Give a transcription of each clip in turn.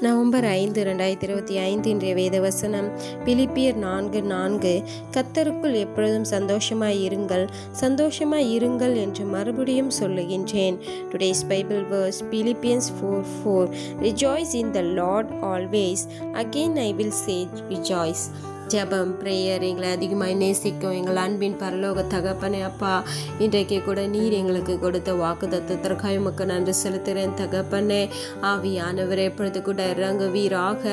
November ஐந்து ரெண்டாயிரத்தி இருபத்தி ஐந்து இன்றைய வேத வசனம் பிலிப்பியர் நான்கு நான்கு. கத்தருக்குள் எப்பொழுதும் சந்தோஷமாய் இருங்கள். சந்தோஷமாய் இருங்கள் என்று மறுபடியும் சொல்லுகின்றேன். Today's Bible verse Philippians four four rejoice in the Lord always again I will say rejoice ஜெபம் ப்ரேயர் எங்களை அதிகமாக நேசிக்கும். எங்கள் அன்பின் பரலோக தகப்பனே அப்பா இன்றைக்கு கூட நீர் எங்களுக்கு கொடுத்த வாக்கு தத்துவத்திற்காக உமக்கு நன்றி செலுத்துகிறேன் தகப்பனே. ஆவியானவரே எப்பொழுது கூட இறங்குவீராக.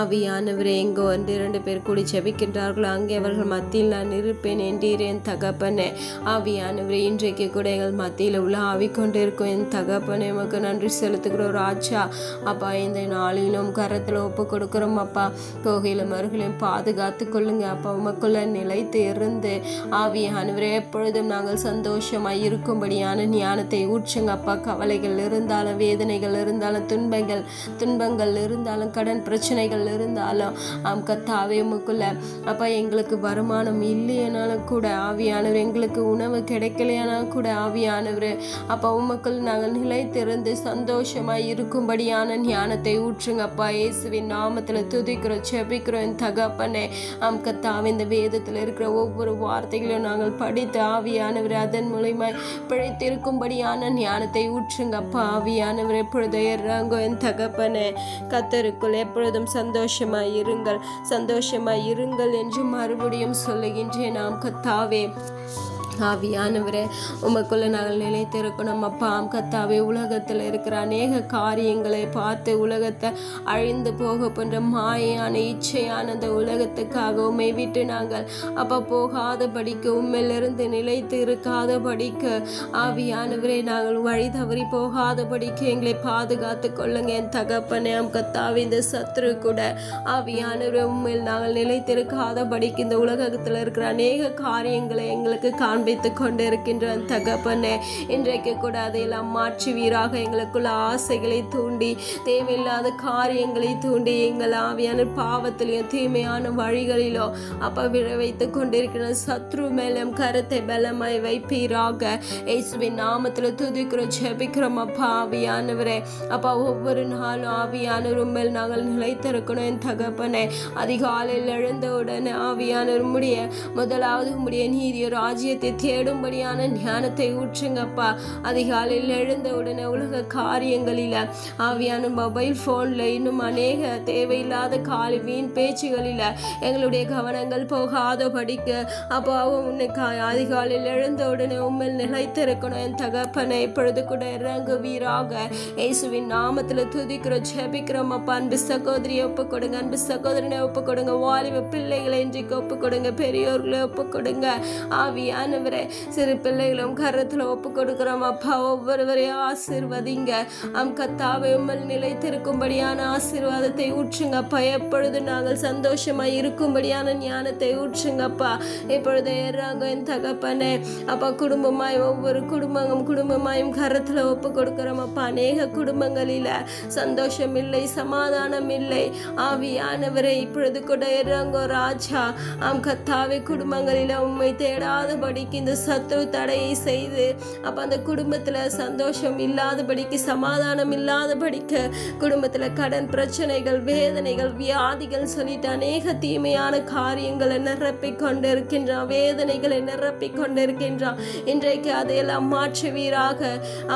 ஆவியானவரே எங்கே ஒன்று இரண்டு பேர் கூடி ஜெபிக்கின்றார்களோ அங்கே அவர்கள் மத்தியில் நான் இருப்பேன் என்றீரேன் தகப்பனே. ஆவியானவரே இன்றைக்கு கூட எங்கள் மத்தியில் உள்ள ஆவிக்கொண்டிருக்கும் என் தகப்பனே உமக்கு நன்றி செலுத்துகிறோம் ராஜா. அப்பா இந்த நாளிலும் கரத்தில் ஒப்பு கொடுக்குறோம் அப்பா. கோகையிலும் மருகளையும் பாதுகாத்து கொள்ளுங்க அப்பா உமக்குள்ள நிலைத்து இருந்து ஆவியானவரே எப்பொழுதும் நாங்கள் சந்தோஷமாக இருக்கும்படியான ஞானத்தை ஊற்றுங்க. அப்பா கவலைகள் இருந்தாலும் வேதனைகள் இருந்தாலும் துன்பங்கள் துன்பங்கள் இருந்தாலும் கடன் பிரச்சனைகள் இருந்தாலும் ஆம் கத்தாவே உமக்குள்ள அப்பா எங்களுக்கு வருமானம் இல்லையானாலும் கூட ஆவியானவர் எங்களுக்கு உணவு கிடைக்கலையானாலும் கூட ஆவியானவர் அப்பா உமக்குள் நாங்கள் நிலைத்திருந்து சந்தோஷமாக இருக்கும்படியான ஞானத்தை ஊற்றுங்கப்பா இயேசுவின் நாமத்தில் துதிக்கிறோம் செபிக்கிறோம் தகப்பனே. ஆம் கத்தாவே இந்த வேதத்தில் இருக்கிற ஒவ்வொரு வார்த்தைகளையும் நாங்கள் படித்து ஆவியானவர் அதன் மூலியமாய் பிழைத்திருக்கும்படியான ஞானத்தை ஊற்றுங்கப்பா ஆவியானவர் எப்பொழுதும் இறங்கோ என் தகப்பனே. கத்தருக்குள் எப்பொழுதும் சந்தோஷமாய் இருங்கள். சந்தோஷமாய் இருங்கள் என்று மறுபடியும் சொல்லுகின்றேன். நாம் கத்தாவே ஆவியானவரே உமக்குள்ள நாங்கள் நிலைத்திருக்கணும் அப்பா கத்தாவே உலகத்தில் இருக்கிற அநேக காரியங்களை பார்த்து உலகத்தை அழிந்து போக போன்ற மாயான இச்சையான அந்த உலகத்துக்காக உண்மை விட்டு நாங்கள் அப்போ போகாத படிக்க உண்மையிலிருந்து நிலைத்து இருக்காத படிக்க ஆவியானவரே நாங்கள் வழி தவறி போகாத படிக்க எங்களை பாதுகாத்து கொள்ளுங்க. என் தகப்பனே அம் கத்தாவே இந்த சத்ரு கூட ஆவியானவரே உண்மையில் நாங்கள் நிலைத்திருக்காத படிக்க இந்த உலகத்தில் இருக்கிற அநேக காரியங்களை எங்களுக்கு காண்பித்து கொண்டிருக்கின்ற தகப்பனே இன்றைக்கு கூட அதையெல்லாம் மாற்றி வீராக எங்களுக்குள்ள ஆசைகளை தூண்டி தேவையில்லாத காரியங்களை தூண்டி எங்கள் ஆவியான பாவத்திலையும் தீமையான வழிகளிலோ அப்ப விழ வைத்து கொண்டிருக்கிற சத்ரு மேலும் கருத்தை பலமாய் வைப்பீராக. இயேசுவின் நாமத்தில் துதிக்கிறோம் ஜெபிக்கிறோம் அப்பா ஆவியானவரே. அப்பா ஒவ்வொரு நாளும் ஆவியானவர் மேல் நாங்கள் நிலைத்திருக்கணும் என் தகப்பனே. அதிகாலையில் எழுந்தவுடன் ஆவியானவர் முடிய முதலாவது உம்முடைய நீதியோ ராஜ்யத்தை தேடும்படியான ஞானத்தை ஊற்றுங்கப்பா. அதிகாலையில் எழுந்த உடனே உலக காரியங்களில் ஆவியான மொபைல் ஃபோனில் இன்னும் அநேக தேவையில்லாத காலி வீண் பேச்சுகளில் எங்களுடைய கவனங்கள் போகாத படிக்க அப்போ உன்னை அதிகாலையில் எழுந்த உடனே உண்மையில் நிலைத்திருக்கணும். என் தகப்பனை இப்பொழுது கூட இறங்குவீராக. இயேசுவின் நாமத்தில் துதிக்கிறோம் ஜெபிக்கிறோம். அப்பா அன்பு சகோதரியை ஒப்பு கொடுங்க அன்பு சகோதரனை ஒப்பு கொடுங்க வாலிப பிள்ளைகளை இன்றைக்கு ஒப்பு கொடுங்க பெரியோர்களை ஒப்பு கொடுங்க ஆவியானவரே சிறு பிள்ளைகளும் கரத்தில் ஒப்பு கொடுக்கிறோம் அப்பா ஒவ்வொருவரையும் ஆசிர்வதிங்க. அம் கத்தாவை உம்மல் நிலைத்திருக்கும்படியான ஆசீர்வாதத்தை ஊற்றுங்கப்பா. எப்பொழுது நாங்கள் சந்தோஷமாக இருக்கும்படியான ஞானத்தை ஊற்றுங்கப்பா. இப்பொழுது ஏறாங்க என் தகப்பனே அப்பா குடும்பமாய் ஒவ்வொரு குடும்பமும் குடும்பமாயும் கரத்தில் ஒப்பு கொடுக்கிறோம் அப்பா அநேக குடும்பங்களில் சந்தோஷம் இல்லை சமாதானம் இல்லை ஆவியானவரை இப்பொழுது கூட இறங்கோ ராஜா. ஆம் கத்தாவே குடும்பங்களில் உண்மை தேடாதபடிக்கு இந்த சத்ரு தடையை செய்து அப்போ அந்த குடும்பத்தில் சந்தோஷம் இல்லாதபடிக்கு சமாதானம் இல்லாதபடிக்கு குடும்பத்தில் கடன் பிரச்சனைகள் வேதனைகள் வியாதிகள் சொல்லிட்டு அநேக தீமையான காரியங்களை நிரப்பிக் கொண்டிருக்கின்றான் வேதனைகளை நிரப்பிக் கொண்டிருக்கின்றான் இன்றைக்கு அதையெல்லாம் மாற்றுவீராக.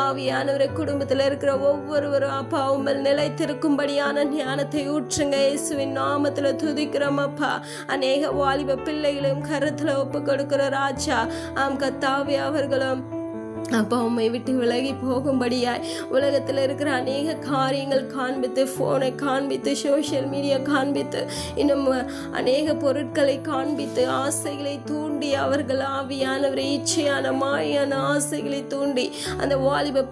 ஆவியானவரை குடும்பத்தில் இருக்கிற ஒவ்வொருவரும் அப்பா உங்கள் நிலைத்திருக்கும்படியான ஞானத்தை ஊற்றுங்க. இயேசுவின் நாமத்தில் துதிக்கிறோம் அப்பா. அநேக வாலிப பிள்ளைகளையும் கருத்தில் ஒப்பு கொடுக்கிற ராஜா ஆம் கத்தாவே அவர்களும். அப்பா உம்மை விட்டு விலகி போகும்படியாய் உலகத்தில் இருக்கிற அநேக காரியங்கள் காண்பித்து ஃபோனை காண்பித்து சோஷியல் மீடியா காண்பித்து இன்னும் அநேக பொருட்களை காண்பித்து ஆசைகளை தூண்டி அவர்கள் ஆவியானவரை இச்சையான மாயான ஆசைகளை தூண்டி அந்த வாலிப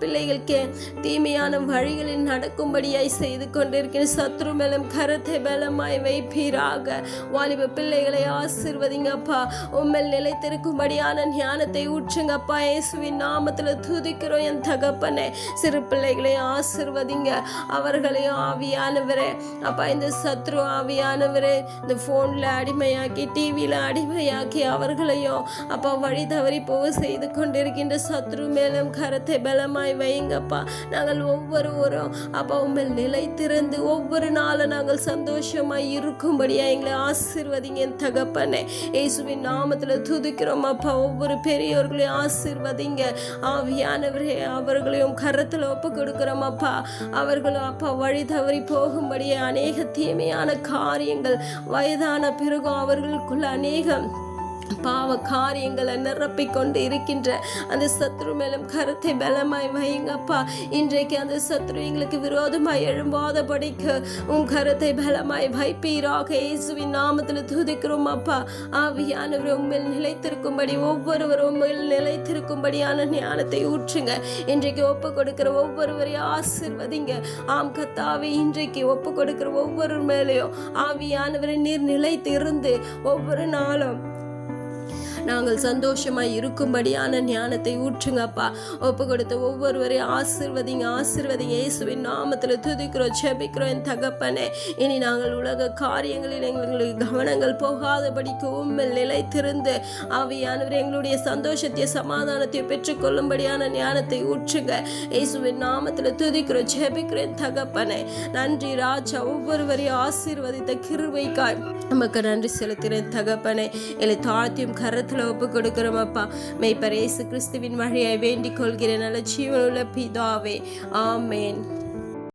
கே தீமையான வழிகளில் நடக்கும்படியாய் செய்து கொண்டிருக்கிற சத்ரு மேலும் கருத்தை பலமாய் வைப்பீராக. வாலிப பிள்ளைகளை ஆசிர்வதிங்கப்பா உம்மல் நிலைத்திருக்கும்படியான ஞானத்தை ஊற்றுங்கப்பா இயேசுவின் நாம நாமத்தில் துதிக்கிறோம். என் தகப்பனே சிறு பிள்ளைகளை ஆசிர்வதிங்க. அவர்களையும் ஆவியானவரே அப்பா இந்த சத்ரு ஆவியானவரே இந்த ஃபோனில் அடிமையாக்கி டிவியில் அடிமையாக்கி அவர்களையும் அப்பா வழி தவறி போக செய்து கொண்டிருக்கின்ற சத்ரு மேலும் கரத்தை பலமாய் வைங்கப்பா. நாங்கள் ஒவ்வொருவரும் அப்பா உண்மையில் திறந்து ஒவ்வொரு நாளும் நாங்கள் சந்தோஷமாக இருக்கும்படியா எங்களை ஆசிர்வதிங்க. என் தகப்பனே இயேசுவின் நாமத்தில் துதிக்கிறோம் அப்பா. ஒவ்வொரு பெரியோர்களையும் ஆசிர்வதிங்க. ஆவியானவரே அவர்களையும் கரத்தில் ஒப்பு கொடுக்கிறோம் அப்பா. அவர்களும் அப்பா வழி தவறி போகும்படியே அநேக தீமையான காரியங்கள் வயதான பிறகும் அவர்களுக்குள்ள அநேகம் பாவ காரியங்களை நிரப்பிக் கொண்டு இருக்கின்ற அந்த சத்ரு மேலும் கருத்தை பலமாய் வைங்கப்பா இன்றைக்கு அந்த சத்ரு எங்களுக்கு விரோதமாய் எழும்பாதபடிக்கு உன் கருத்தை பலமாய் வைப்பீராக. இயேசுவின் நாமத்தில் துதிக்கிறோம் அப்பா ஆவியானவர் உண்மையில் நிலைத்திருக்கும்படி ஒவ்வொருவரும் உண்மையில் நிலைத்திருக்கும்படியான ஞானத்தை ஊற்றுங்க. இன்றைக்கு ஒப்பு கொடுக்கிற ஒவ்வொருவரையும் ஆசிர்வதிங்க. ஆம் கத்தாவே இன்றைக்கு ஒப்பு கொடுக்கிற ஒவ்வொரு மேலேயும் ஆவியானவரை நீர் நிலைத்து இருந்து ஒவ்வொரு நாளும் நாங்கள் சந்தோஷமாய் இருக்கும்படியான ஞானத்தை ஊற்றுங்கப்பா ஒப்பு கொடுத்த ஒவ்வொருவரையும் ஆசிர்வதிங்க ஆசிர்வதிங்க இயேசுவின் நாமத்தில் துதிக்கிறோம் செபிக்கிறோம் என் தகப்பனே. இனி நாங்கள் உலக காரியங்களில் எங்களுக்கு கவனங்கள் போகாதபடிக்கு உண்மையில் நிலைத்திருந்து ஆவியானவர் எங்களுடைய சந்தோஷத்தையும் சமாதானத்தையும் பெற்றுக்கொள்ளும்படியான ஞானத்தை ஊற்றுங்க. இயேசுவின் நாமத்தில் துதிக்கிறோம் செபிக்கிறோம் என் தகப்பனே. நன்றி ராஜா ஒவ்வொருவரையும் ஆசீர்வதித்த கிருவைக்காய் நமக்கு நன்றி செலுத்துகிறேன் தகப்பனே. இல்லை தாழ்த்தியும் கரத்தில் ஒப்பு கொடுக்கிறோம் அப்பா மெய்ப்பரேசு கிறிஸ்துவின் வழியை வேண்டிக் கொள்கிறேன் நல்ல ஜீவனுள்ள பிதாவே. ஆமேன்.